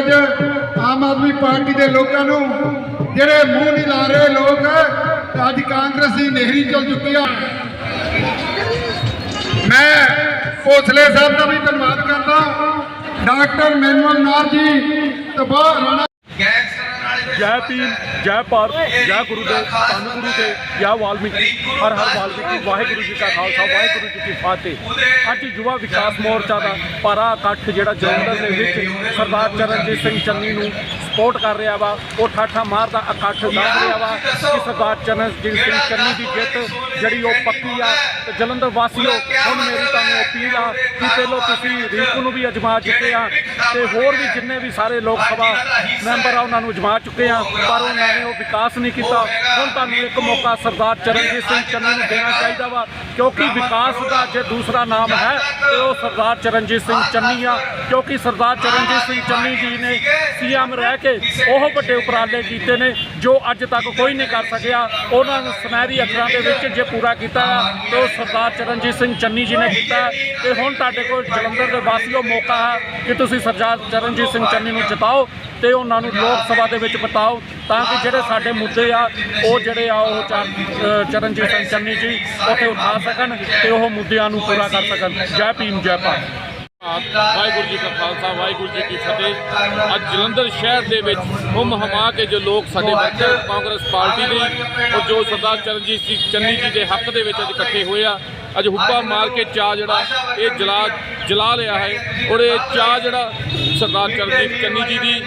ਅੱਜ ਆਮ ਆਦਮੀ ਪਾਰਟੀ ਦੇ ਲੋਕਾਂ ਨੂੰ ਜਿਹੜੇ ਮੂੰਹ ਨਹੀਂ ਲਾ ਰਹੇ ਲੋਕ, ਅੱਜ ਕਾਂਗਰਸ ਦੀ ਨਹਿਰੀ ਚੱਲ ਚੁੱਕੀ ਆ। ਮੈਂ ਕੋਥਲੇ ਸਾਹਿਬ ਦਾ ਵੀ ਧੰਨਵਾਦ ਕਰਦਾ। ਡਾਕਟਰ ਮੈਨੂਅਲ ਨਾਰ ਜੀ, ਤਬਾਹ ਰਾਣਾ ਜੈ ਭੀਮ, ਜੈ ਭਾਰਤ, ਜੈ ਗੁਰੂ ਗੁਰੂਦੇਵ ਧੰਨ ਗੁਰੂ ਦੇ ਜੈ ਵਾਲਮੀਕੀ, ਹਰ ਹਰ ਵਾਲਮੀਕੀ, ਵਾਹਿਗੁਰੂ ਜੀ ਕਾ ਖਾਲਸਾ, ਵਾਹਿਗੁਰੂ ਜੀ ਕੀ ਫਤਿਹ। ਅੱਜ ਯੁਵਾ ਵਿਕਾਸ ਮੋਰਚਾ ਦਾ ਪਾਰਾ ਇਕੱਠ ਜਿਹੜਾ ਜਲੰਧਰ ਦੇ ਵਿੱਚ ਸਰਦਾਰ ਚਰਨਜੀਤ ਸਿੰਘ ਚੰਨੀ ਨੂੰ ਸਪੋਰਟ ਕਰ ਰਿਹਾ ਵਾ, ਉਹ ਠਾਠਾ ਮਾਰਦਾ, ਇਕੱਠ ਦੱਸ ਰਿਹਾ ਵਾ। ਕਿ ਸਰਦਾਰ ਚਰਨਜੀਤ ਸਿੰਘ ਚੰਨੀ ਦੀ ਜਿੱਤ ਜਿਹੜੀ ਉਹ ਪੱਕੀ ਆ। ਤੇ ਜਲੰਧਰ ਵਾਸੀਓ, ਹੁਣ ਮੇਰੀ ਤੁਹਾਨੂੰ ਅਪੀਲ ਆ ਕਿ ਪਹਿਲੋਂ ਤੁਸੀਂ ਰੀਕੂ ਨੂੰ ਵੀ ਅਜਮਾ ਚੁੱਕੇ ਆ ਤੇ ਹੋਰ ਵੀ ਜਿੰਨੇ ਵੀ ਸਾਰੇ ਲੋਕ ਸਭਾ ਮੈਂਬਰ ਆ, ਉਹਨਾਂ ਨੂੰ ਅਜਮਾ ਚੁੱਕੇ ਆ। ਪਰ ਉਹਨਾਂ ਨੇ ਉਹ ਵਿਕਾਸ ਨਹੀਂ ਕੀਤਾ। ਹੁਣ ਤੁਹਾਨੂੰ ਇੱਕ ਮੌਕਾ ਸਰਦਾਰ ਚਰਨਜੀਤ ਸਿੰਘ ਚੰਨੀ ਨੂੰ ਦੇਣਾ ਚਾਹੀਦਾ ਵਾ, ਕਿਉਂਕਿ ਵਿਕਾਸ ਦਾ ਜੇ ਦੂਸਰਾ ਨਾਮ ਹੈ, ਤੇ ਉਹ ਸਰਦਾਰ ਚਰਨਜੀਤ ਸਿੰਘ ਚੰਨੀ ਆ। ਕਿਉਂਕਿ ਸਰਦਾਰ ਚਰਨਜੀਤ ਸਿੰਘ ਚੰਨੀ ਜੀ ਨੇ ਸੀਐਮ ਰਹਿ ਕੇ ਉਹ ਵੱਡੇ ਉਪਰਾਲੇ ਕੀਤੇ ਨੇ ਜੋ ਅੱਜ ਤੱਕ ਕੋਈ ਨਹੀਂ ਕਰ ਸਕਿਆ। ਉਹਨਾਂ ਨੂੰ ਸੁਨਹਿਰੀ ਅੱਖਰਾਂ ਦੇ ਵਿੱਚ ਜੇ ਪੂਰਾ ਕੀਤਾ ਆ ਤੇ ਉਹ ਸਰਦਾਰ ਚਰਨਜੀਤ ਸਿੰਘ ਚੰਨੀ ਜੀ ਨੇ ਕੀਤਾ ਤੇ ਹੁਣ ਤੁਹਾਡੇ ਕੋਲ ਜਲੰਧਰ ਦੇ ਵਾਸੀਓ ਮੌਕਾ ਹੈ ਕਿ ਤੁਸੀਂ ਸਰਦਾਰ ਚਰਨਜੀਤ ਸਿੰਘ ਚੰਨੀ ਨੂੰ ਜਿਤਾਓ ਤੇ ਉਹਨਾਂ ਨੂੰ ਲੋਕ ਸਭਾ ਦੇ ਵਿੱਚ ਬਤਾਓ, ਤਾਂ ਕਿ ਜਿਹੜੇ ਸਾਡੇ ਮੁੱਦੇ ਆ, ਉਹ ਜਿਹੜੇ ਆ, ਉਹ ਚਰ- ਚਰਨਜੀਤ ਸਿੰਘ ਚੰਨੀ ਜੀ ਉੱਥੇ ਉਠਾ ਸਕਣ ਤੇ ਉਹ ਮੁੱਦਿਆਂ ਨੂੰ ਪੂਰਾ ਕਰ ਸਕਣ। ਜੈ ਭੀਮ, ਜੈ ਭਾਰਤ। ਵਾਹਿਗੁਰੂ ਜੀ ਕਾ ਖਾਲਸਾ, ਵਾਹਿਗੁਰੂ ਜੀ ਕੀ ਫਤਿਹ। ਅੱਜ ਜਲੰਧਰ ਸ਼ਹਿਰ ਦੇ ਵਿੱਚ ਹੁਮ ਹਮਾ ਕੇ ਜੋ ਲੋਕ ਸਾਡੇ ਵਰਕਰ ਕਾਂਗਰਸ ਪਾਰਟੀ ਦੇ ਔਰ ਜੋ ਸਰਦਾਰ ਚਰਨਜੀਤ ਸਿੰਘ ਚੰਨੀ ਜੀ ਦੇ ਹੱਕ ਦੇ ਵਿੱਚ ਅੱਜ ਇਕੱਠੇ ਹੋਏ ਆ। ਅੱਜ ਹੁੱਪਾ ਮਾਰ ਕੇ ਚਾਹ ਜਿਹੜਾ ਇਹ ਜਲਾ ਜਲਾ ਲਿਆ ਹੈ ਔਰ ਇਹ ਚਾਹ ਜਿਹੜਾ ਸਰਦਾਰ ਚਰਨਜੀਤ ਚੰਨੀ ਜੀ ਦੀ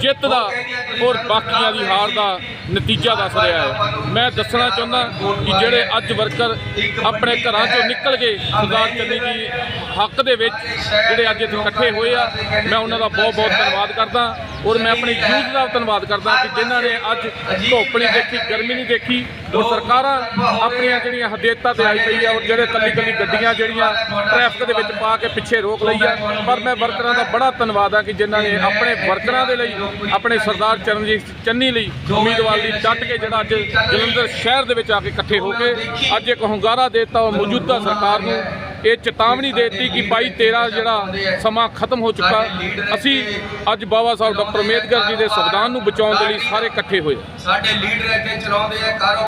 ਜਿੱਤ ਦਾ ਔਰ ਬਾਕੀਆਂ ਦੀ ਹਾਰ ਦਾ ਨਤੀਜਾ ਦੱਸ ਰਿਹਾ ਹੈ। ਮੈਂ ਦੱਸਣਾ ਚਾਹੁੰਦਾ ਕਿ ਜਿਹੜੇ ਅੱਜ ਵਰਕਰ ਆਪਣੇ ਘਰਾਂ ਚੋਂ ਨਿਕਲ ਕੇ ਸਰਦਾਰ ਚੰਨੀ ਜੀ ਹੱਕ ਦੇ ਵਿੱਚ ਜਿਹੜੇ ਅੱਜ ਇੱਥੇ ਇਕੱਠੇ ਹੋਏ ਆ, ਮੈਂ ਉਹਨਾਂ ਦਾ ਬਹੁਤ ਬਹੁਤ ਧੰਨਵਾਦ ਕਰਦਾ ਔਰ ਮੈਂ ਆਪਣੀ ਯੂਥ ਦਾ ਧੰਨਵਾਦ ਕਰਦਾ ਕਿ ਜਿਨ੍ਹਾਂ ਨੇ ਅੱਜ ਧੁੱਪ ਨਹੀਂ ਦੇਖੀ, ਗਰਮੀ ਨਹੀਂ ਦੇਖੀ ਔਰ ਸਰਕਾਰਾਂ ਆਪਣੀਆਂ ਜਿਹੜੀਆਂ ਹਦਾਇਤਾਂ ਤੇ ਆਈ ਪਈ ਆ ਔਰ ਜਿਹੜੇ ਕੱਲੀ ਕੱਲੀ ਗੱਡੀਆਂ ਜਿਹੜੀਆਂ ਟ੍ਰੈਫਿਕ ਦੇ ਵਿੱਚ ਪਾ ਕੇ ਪਿੱਛੇ ਰੋਕ ਲਈ ਆ, ਪਰ ਮੈਂ ਵਰਕਰਾਂ ਦਾ ਬੜਾ ਧੰਨਵਾਦ ਆ ਕਿ ਜਿਨ੍ਹਾਂ ਨੇ ਆਪਣੇ ਵਰਕਰਾਂ ਦੇ ਲਈ, ਆਪਣੇ ਸਰਦਾਰ ਚਰਨਜੀਤ ਚੰਨੀ ਲਈ ਉਮੀਦਵਾਰ ਲਈ ਡਟ ਕੇ ਜਿਹੜਾ ਅੱਜ ਜਲੰਧਰ ਸ਼ਹਿਰ ਦੇ ਵਿੱਚ ਆ ਕੇ ਇਕੱਠੇ ਹੋ ਕੇ ਅੱਜ ਇੱਕ ਹੁੰਗਾਰਾ ਦੇਤਾ ਉਹ ਮੌਜੂਦਾ ਸਰਕਾਰ ਨੂੰ ਇਹ ਚੇਤਾਵਨੀ ਦਿੱਤੀ ਕਿ ਭਾਈ ਤੇਰਾ ਜਿਹੜਾ ਸਮਾਂ ਖਤਮ ਹੋ ਚੁੱਕਾ। ਅਸੀਂ ਅੱਜ ਬਾਬਾ ਸਾਹਿਬ ਡਾਕਟਰ ਅੰਬੇਦਕਰ ਜੀ ਦੇ ਸੰਵਿਧਾਨ ਨੂੰ ਬਚਾਉਣ ਦੇ ਲਈ ਸਾਰੇ ਇਕੱਠੇ ਹੋਏ। ਸਾਡੇ ਲੀਡਰ ਅੱਗੇ ਚਲਾਉਂਦੇ ਆ